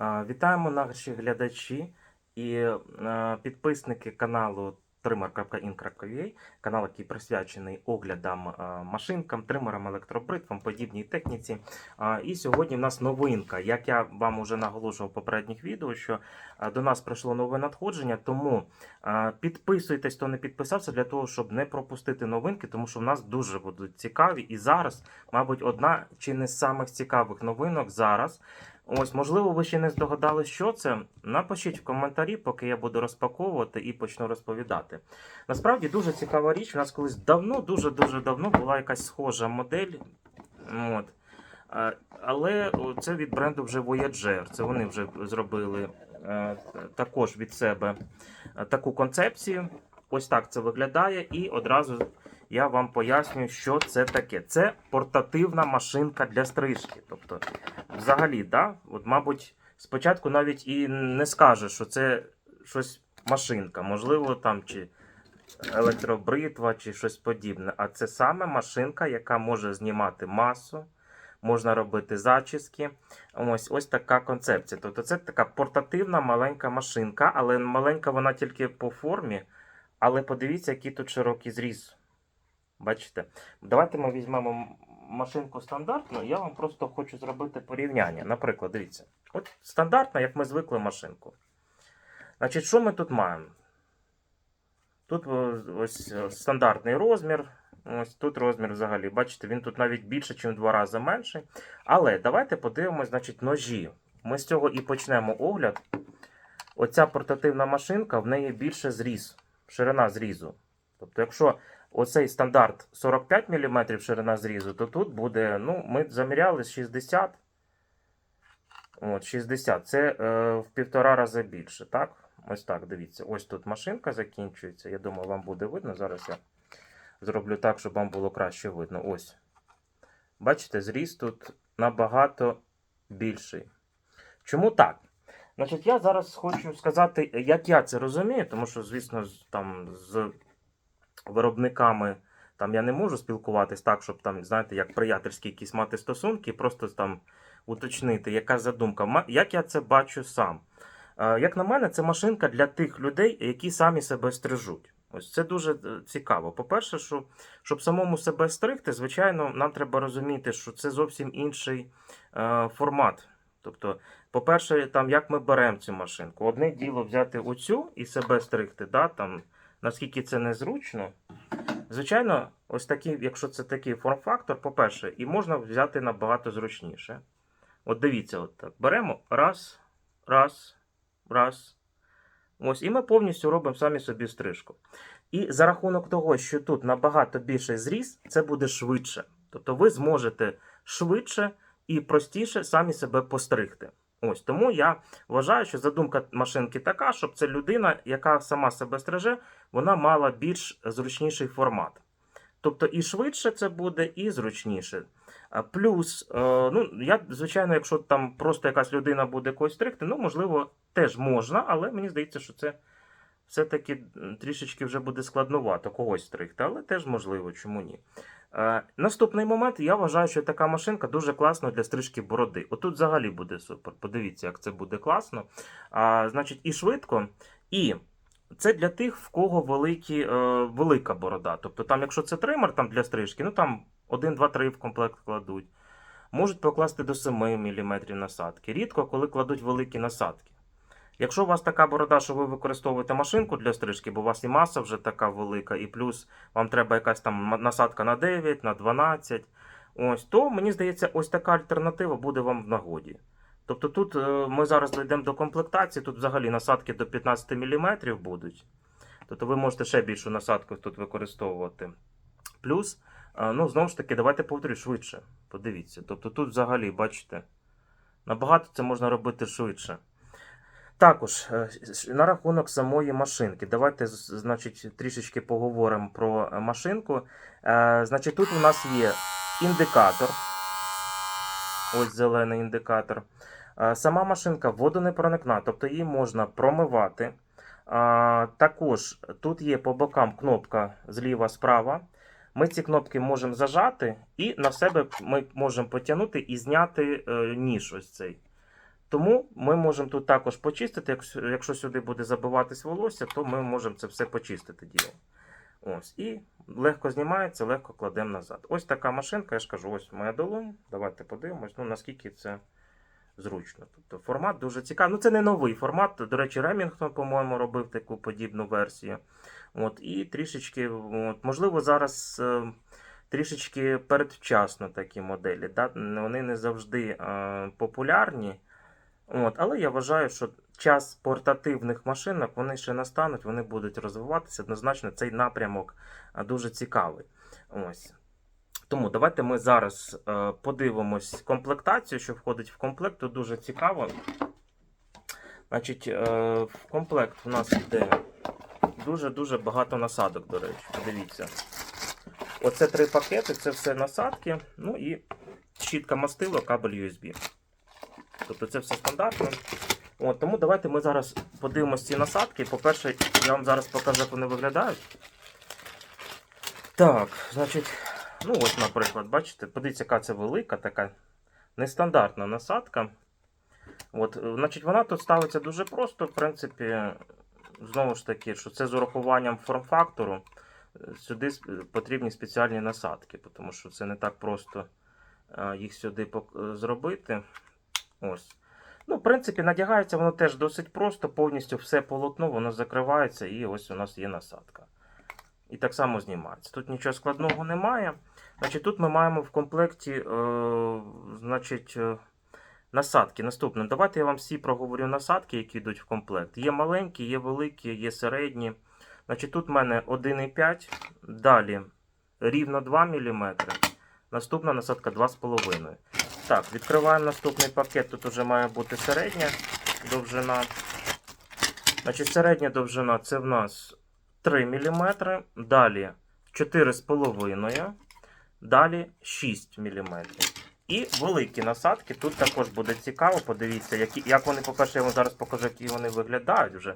Вітаємо наші глядачі і е, підписники каналу trimmer.in.ua, канал, який присвячений оглядам е, машинкам, тримерам, електробритвам, подібній техніці. І сьогодні в нас новинка. Як я вам уже наголошував в попередніх відео, що е, до нас прийшло нове надходження, тому підписуйтесь, хто не підписався, для того, щоб не пропустити новинки, тому що в нас дуже будуть цікаві. І зараз, мабуть, одна чи не з самих цікавих новинок зараз. Ось, можливо, ви ще не здогадали, що це. Напишіть в коментарі, поки я буду розпаковувати і почну розповідати. Насправді дуже цікава річ. У нас колись давно, дуже-дуже давно була якась схожа модель. От. Але це від бренду вже Voyager. Це вони вже зробили е, також від себе е, таку концепцію. Ось так це виглядає, і одразу я вам поясню, що це таке. Це портативна машинка для стрижки. Тобто, взагалі, да, от, мабуть, спочатку навіть і не скаже, що це щось машинка, можливо, там чи електробритва, чи щось подібне. А це саме машинка, яка може знімати масу. Можна робити зачіски. Ось ось така концепція. Тобто це така портативна маленька машинка, але маленька вона тільки по формі. Але подивіться, який тут широкий зріз. Бачите? Давайте ми візьмемо машинку стандартну. Я вам просто хочу зробити порівняння. Наприклад, дивіться. От стандартна, як ми звикли машинку. Значить, що ми тут маємо? Тут ось е, стандартний розмір. Ось тут розмір взагалі. Бачите, він тут навіть більше, ніж два рази менший. Але давайте подивимось, значить, ножі. Ми з цього і почнемо огляд. Оця портативна машинка, в неї більше зріз, ширина зрізу. Тобто, якщо оцей стандарт 45 мм ширина зрізу, то тут буде, ну, ми заміряли 60. От, 60. Це е, в півтора рази більше, так? Ось так, дивіться. Ось тут машинка закінчується. Я думаю, вам буде видно. Зараз я зроблю так, щоб вам було краще видно. Ось. Бачите, зріз тут набагато більший. Чому так? Значить, я зараз хочу сказати, як я це розумію, тому що, звісно, там з виробниками там я не можу спілкуватись так, щоб там, знаєте, як приятельські якісь мати стосунки, просто там уточнити, яка задумка. Як я це бачу сам? Е, Як на мене, це машинка для тих людей, які самі себе стрижуть. Ось це дуже е, цікаво. По-перше, що, щоб самому себе стригти, звичайно, нам треба розуміти, що це зовсім інший е, формат. Тобто, по-перше, там як ми беремо цю машинку. Одне діло взяти оцю і себе стригти, да, там, наскільки це незручно. Звичайно, ось такий, якщо це такий форм-фактор, по-перше, і можна взяти набагато зручніше. От дивіться, от так. Беремо раз, раз, раз. Ось, і ми повністю робимо самі собі стрижку. І за рахунок того, що тут набагато більший зріз, це буде швидше. Тобто ви зможете швидше і простіше самі себе постригти. Ось тому я вважаю, що задумка машинки така, щоб це людина, яка сама себе стриже, вона мала більш зручніший формат. Тобто і швидше це буде, і зручніше. Плюс, е, ну, я, звичайно, якщо там просто якась людина буде когось стригти, ну, можливо, теж можна, але мені здається, що це все-таки трішечки вже буде складновато когось стригти, але теж можливо, чому ні. Е, наступний момент, я вважаю, що така машинка дуже класна для стрижки бороди. Отут взагалі буде супер. Подивіться, як це буде класно. А, значить, і швидко, і це для тих, в кого великі, е, велика борода. Тобто, там, якщо це тример там, для стрижки, ну там 1, 2, 3 в комплект кладуть. Можуть покласти до 7 мм насадки. Рідко, коли кладуть великі насадки. Якщо у вас така борода, що ви використовуєте машинку для стрижки, бо у вас і маса вже така велика, і плюс вам треба якась там насадка на 9, на 12, ось, то мені здається, ось така альтернатива буде вам в нагоді. Тобто тут е, ми зараз дійдемо до комплектації, тут взагалі насадки до 15 мм будуть. Тобто ви можете ще більшу насадку тут використовувати. Плюс, е, ну, знову ж таки, давайте повторю швидше. Подивіться. Тобто тут взагалі, бачите, набагато це можна робити швидше. Також е, на рахунок самої машинки. Давайте значить, трішечки поговоримо про е, машинку. Е, Значить, тут у нас є індикатор. Ось зелений індикатор. Сама машинка водонепроникна, тобто її можна промивати. Також тут є по бокам кнопка зліва-справа. Ми ці кнопки можемо зажати, і на себе ми можемо потягнути і зняти ніж ось цей. Тому ми можемо тут також почистити. Якщо, сюди буде забиватись волосся, то ми можемо це все почистити діло. Ось. І легко знімається, легко кладемо назад. Ось така машинка, я ж кажу, ось моя долонь. Давайте подивимось, ну, наскільки це зручно. Тобто формат дуже цікавий. Ну, це не новий формат. До речі, Ремінгтон, по-моєму, робив таку подібну версію. От, і трішечки, от, можливо, зараз е, трішечки передвчасно такі моделі. Да? Вони не завжди е, популярні. От, але я вважаю, що час портативних машинок вони ще настануть, вони будуть розвиватися. Однозначно, цей напрямок дуже цікавий. Ось. Тому давайте ми зараз е, подивимось комплектацію, що входить в комплект. Тут дуже цікаво. Значить, е, в комплект у нас йде дуже-дуже багато насадок, до речі. Подивіться. Оце три пакети, це все насадки. Ну і щітка мастило, кабель USB. Тобто це все стандартно. От, тому давайте ми зараз подивимося ці насадки. По-перше, я вам зараз покажу, як вони виглядають. Так, значить, ну ось, наприклад, бачите, подивіться, яка це велика, така нестандартна насадка. От, значить, вона тут ставиться дуже просто, в принципі, знову ж таки, що це з урахуванням форм-фактору. Е, Сюди потрібні спеціальні насадки, тому що це не так просто е, їх сюди е, зробити. Ось. Ну, в принципі, надягається воно теж досить просто, повністю все полотно, воно закривається, і ось у нас є насадка. І так само знімається. Тут нічого складного немає. Значить, тут ми маємо в комплекті е, значить, е, насадки. Наступне, давайте я вам всі проговорю насадки, які йдуть в комплект. Є маленькі, є великі, є середні. Значить, тут в мене 1,5, далі рівно 2 мм. Наступна насадка 2,5 Так, відкриваємо наступний пакет. Тут вже має бути середня довжина. Значить, середня довжина це в нас 3 мм. Далі 4,5 Далі 6 мм. І великі насадки. Тут також буде цікаво. Подивіться, які, як вони, по-перше, я вам зараз покажу, які вони виглядають вже.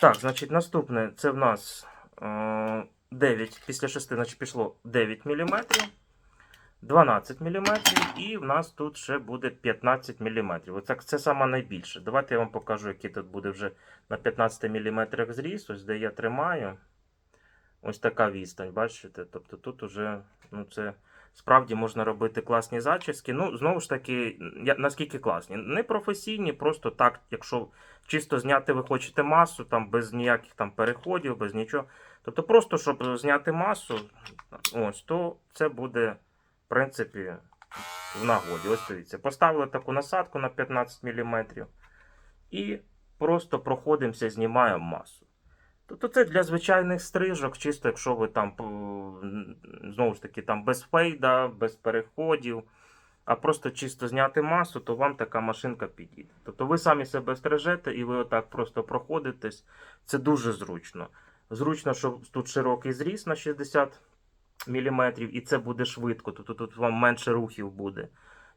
Так, значить, наступне це в нас е, 9, після 6, значить, пішло 9 мм. 12 мм, і в нас тут ще буде 15 мм. Оце це саме найбільше. Давайте я вам покажу, який тут буде вже на 15 мм зріст, ось де я тримаю. Ось така відстань, бачите? Тобто тут уже ну, це справді можна робити класні зачіски. Ну, знову ж таки, я, наскільки класні? Не професійні, просто так, якщо чисто зняти ви хочете масу, там без ніяких там переходів, без нічого. Тобто, просто щоб зняти масу, ось, то це буде принципі, в нагоді. Ось дивіться. Поставили таку насадку на 15 мм і просто проходимося, знімаємо масу. Тобто це для звичайних стрижок, чисто якщо ви там знову ж таки там без фейда, без переходів, а просто чисто зняти масу, то вам така машинка підійде. Тобто ви самі себе стрижете і ви отак просто проходитесь. Це дуже зручно. Зручно, що тут широкий зріз на 60 мм, і це буде швидко, тобто тут вам менше рухів буде.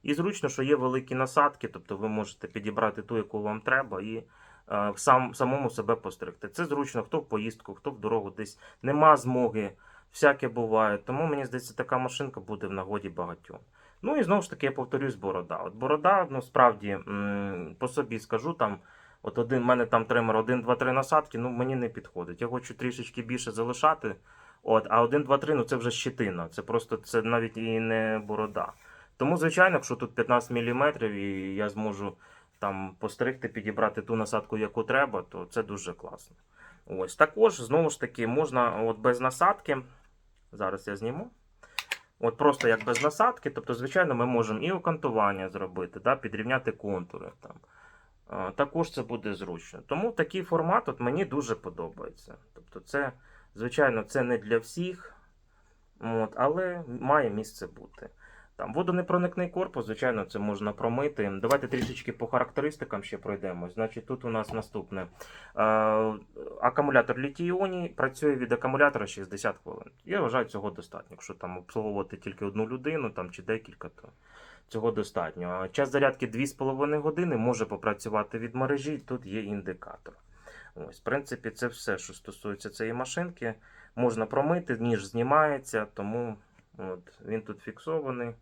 І зручно, що є великі насадки, тобто ви можете підібрати ту, яку вам треба, і е, сам, самому себе постригти. Це зручно, хто в поїздку, хто в дорогу десь нема змоги, всяке буває. Тому мені здається, така машинка буде в нагоді багатьом. Ну і знову ж таки, я повторюсь, борода. От борода, ну справді, по собі скажу, там, от один, в мене там тример 1, 2, 3 насадки, ну мені не підходить. Я хочу трішечки більше залишати. От, а 1, 2, 3, ну це вже щетина. Це просто це навіть і не борода. Тому, звичайно, якщо тут 15 мм і я зможу там постригти, підібрати ту насадку, яку треба, то це дуже класно. Ось також, знову ж таки, можна от без насадки. Зараз я зніму. От просто як без насадки, тобто, звичайно, ми можемо і окантування зробити, да, підрівняти контури. Там. Також це буде зручно. Тому такий формат от мені дуже подобається. Тобто, це, звичайно, це не для всіх, от, але має місце бути. Там водонепроникний корпус, звичайно, це можна промити. Давайте трішечки по характеристикам ще пройдемось. Значить, тут у нас наступне. Акумулятор літій-іоній працює від акумулятора 60 хвилин. Я вважаю, цього достатньо. Якщо там обслуговувати тільки одну людину там, чи декілька, то цього достатньо. Час зарядки 2,5 години може попрацювати від мережі, тут є індикатор. Ось, в принципі, це все, що стосується цієї машинки. Можна промити, ніж знімається, тому от, він тут фіксований.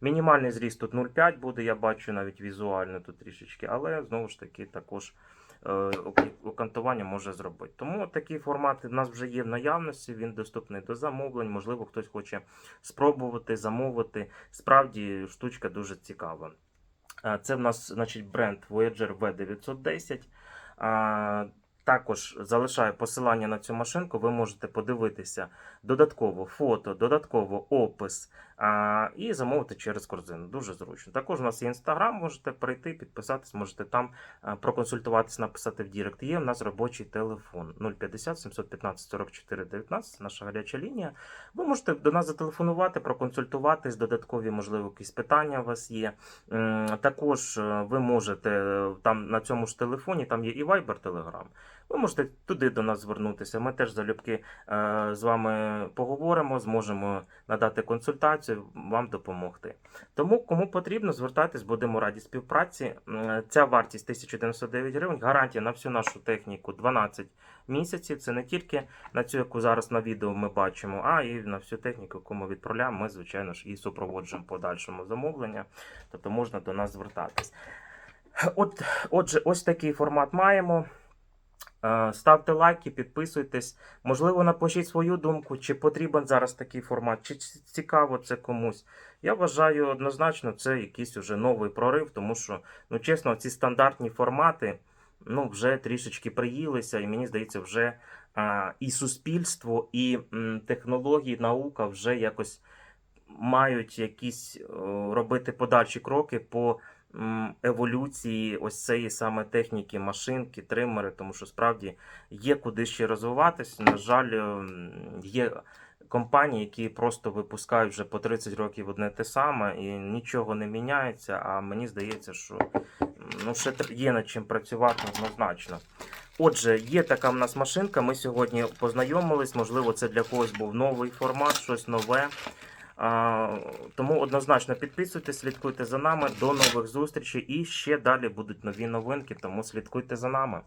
Мінімальний зріст тут 0,5 буде, я бачу навіть візуально тут трішечки, але знову ж таки також е, окантування може зробити. Тому такі формати в нас вже є в наявності, він доступний до замовлень. Можливо, хтось хоче спробувати замовити. Справді штучка дуже цікава. Е, Це в нас значить, бренд Voyager V910. Також залишаю посилання на цю машинку. Ви можете подивитися додатково фото, додатково опис і замовити через корзину. Дуже зручно. Також у нас є інстаграм, можете прийти, підписатись, можете там а, проконсультуватись, написати в Дірект. Є в нас робочий телефон 050 715 44 19, наша гаряча лінія. Ви можете до нас зателефонувати, проконсультуватись, додаткові, можливо, якісь питання у вас є. Також е, ви можете е, там на цьому ж телефоні, там є і Viber, Telegram. Ви можете туди до нас звернутися. Ми теж залюбки е, з вами поговоримо, зможемо надати консультацію, вам допомогти. Тому, кому потрібно, звертайтесь, будемо раді співпраці. Ця вартість 1099 гривень, гарантія на всю нашу техніку 12 місяців. Це не тільки на цю, яку зараз на відео ми бачимо, а і на всю техніку, яку ми відправляємо. Ми, звичайно ж, і супроводжуємо подальшому замовлення. Тобто можна до нас звертатись. От, отже, ось такий формат маємо. Е, Ставте лайки, підписуйтесь. Можливо, напишіть свою думку, чи потрібен зараз такий формат, чи цікаво це комусь. Я вважаю однозначно, це якийсь уже новий прорив, тому що, ну чесно, ці стандартні формати ну, вже трішечки приїлися, і мені здається, вже а, і суспільство, і м, технології, наука вже якось мають якісь о, робити подальші кроки по еволюції ось цієї саме техніки, машинки, тримери, тому що справді є куди ще розвиватись. На жаль, ем, є компанії, які просто випускають вже по 30 років одне те саме і нічого не міняється. А мені здається, що ну, ще є над чим працювати однозначно. Отже, є така в нас машинка. Ми сьогодні познайомились. Можливо, це для когось був новий формат, щось нове. Тому однозначно підписуйтесь, слідкуйте за нами. До нових зустрічей. І ще далі будуть нові новинки, тому слідкуйте за нами.